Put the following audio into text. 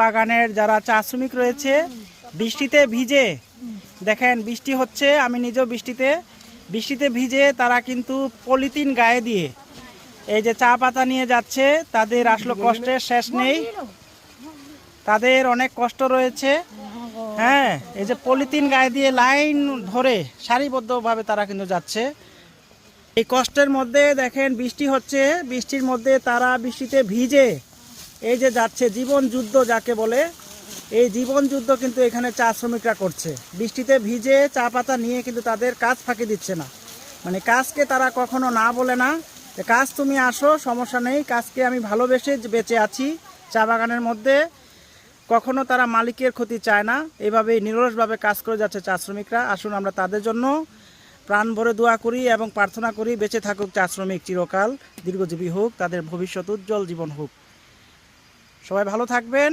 বাগানের যারা চা শ্রমিক রয়েছে, বৃষ্টিতে ভিজে, দেখেন বৃষ্টি হচ্ছে, আমি নিজেও বৃষ্টিতে বৃষ্টিতে ভিজে তারা কিন্তু পলিথিন গায়ে দিয়ে এই যে চা পাতা নিয়ে যাচ্ছে, তাদের আসলে কষ্টের শেষ নেই। তাদের অনেক কষ্ট রয়েছে। হ্যাঁ এই যে পলিথিন গায়ে দিয়ে লাইন ধরে সারিবদ্ধভাবে তারা কিন্তু যাচ্ছে। এই কষ্টের মধ্যে দেখেন বৃষ্টি হচ্ছে, বৃষ্টির মধ্যে তারা বৃষ্টিতে ভিজে এই যে যাচ্ছে জীবন যুদ্ধ যাকে বলে, এই জীবন যুদ্ধ কিন্তু এখানে চা শ্রমিকরা করছে। বৃষ্টিতে ভিজে চা পাতা নিয়ে কিন্তু তাদের কাজ ফাঁকি দিচ্ছে না। মানে কাজকে তারা কখনো না বলে না যে, কাজ তুমি আসো, সমস্যা নেই, কাজকে আমি ভালোবেসে বেঁচে আছি। চা বাগানের মধ্যে কখনো তারা মালিকের ক্ষতি চায় না। এভাবেই নিরলসভাবে কাজ করে যাচ্ছে চা শ্রমিকরা। আসুন আমরা তাদের জন্য প্রাণ ভরে দোয়া করি এবং প্রার্থনা করি, বেঁচে থাকুক চা শ্রমিক চিরকাল, দীর্ঘজীবী হোক, তাদের ভবিষ্যৎ উজ্জ্বল জীবন হোক। সবাই ভালো থাকবেন।